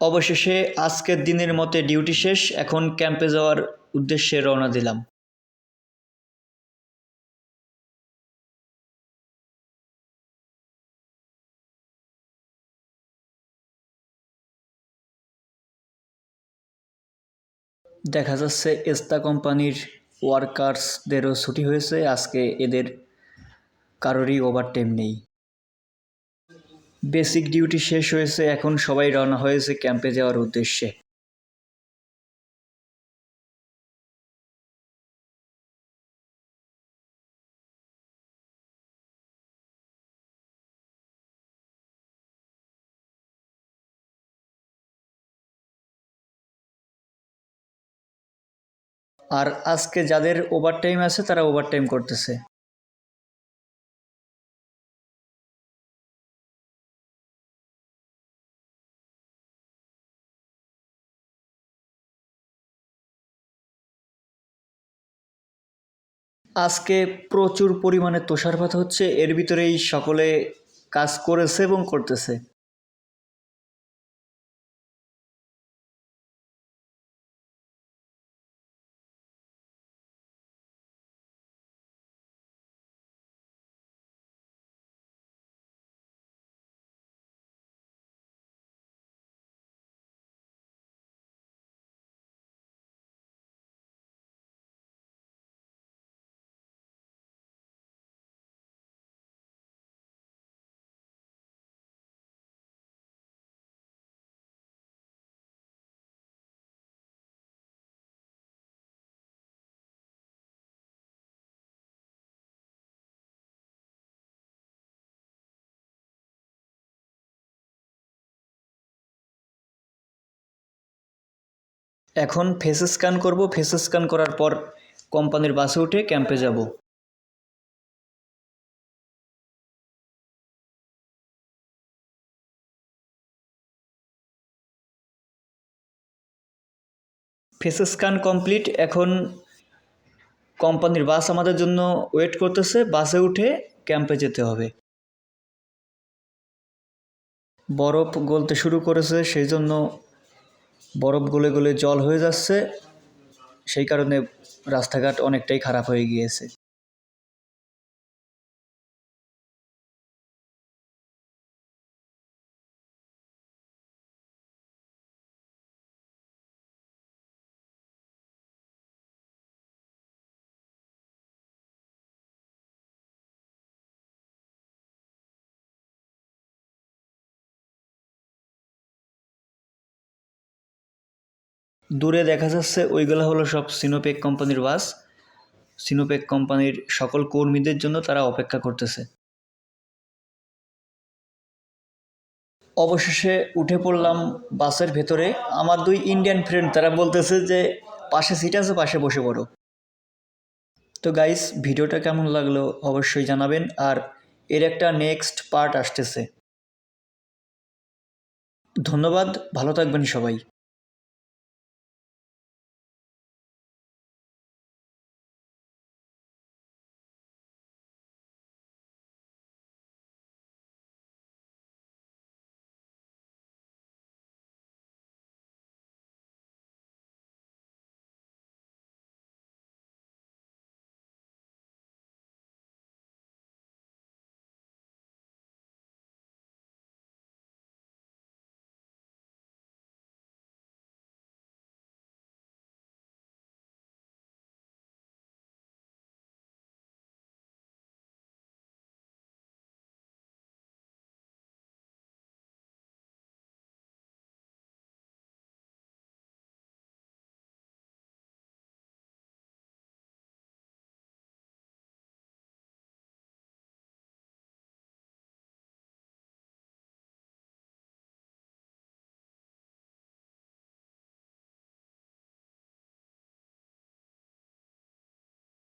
অবশেষে আজকের দিনের মতে ডিউটি শেষ, এখন ক্যাম্পে যাওয়ার উদ্দেশ্যে রওনা দিলাম। দেখা যাচ্ছে এস্তা কোম্পানির ওয়ার্কার্সদেরও ছুটি হয়েছে, আজকে এদের কারোরই ওভারটাইম নেই। বেসিক ডিউটি শেষ হয়েছে, এখন সবাই রওনা হয়েছে ক্যাম্পে যাওয়ার উদ্দেশ্যে। আর আজকে যাদের ওভারটাইম আছে, তারা ওভারটাইম করতেছে। আজকে প্রচুর পরিমাণে তুষারপাত হচ্ছে। এর ভিতরেই সকলে কাজ করেছে এবং করতেছে। এখন ফেস স্ক্যান করব। ফেস স্ক্যান করার পর কোম্পানির বাসে উঠে ক্যাম্পে যাব। ফেস স্ক্যান কমপ্লিট এখন কোম্পানির বাস আমাদের জন্য ওয়েট করতেছে। বাসে উঠে ক্যাম্পে যেতে হবে। বরফ গলতে শুরু করেছে, সেই জন্য বরফ গলে গলে জল হয়ে যাচ্ছে সেই কারণে রাস্তাঘাট অনেকটাই খারাপ হয়ে গিয়েছে। দূরে দেখা যাচ্ছে, ওইগুলো হলো সব সিনোপেক কোম্পানির বাস। সিনোপেক কোম্পানির সকল কর্মীদের জন্য তারা অপেক্ষা করতেছে। অবশেষে উঠে পড়লাম বাসের ভেতরে। আমার দুই ইন্ডিয়ান ফ্রেন্ড তারা বলতেছে যে, পাশে সিট আছে, পাশে বসে পড়ো। তো গাইস ভিডিওটা কেমন লাগল অবশ্যই জানাবেন। আর এর একটা নেক্সট পার্ট আসতেছে। ধন্যবাদ, ভালো থাকবেন সবাই।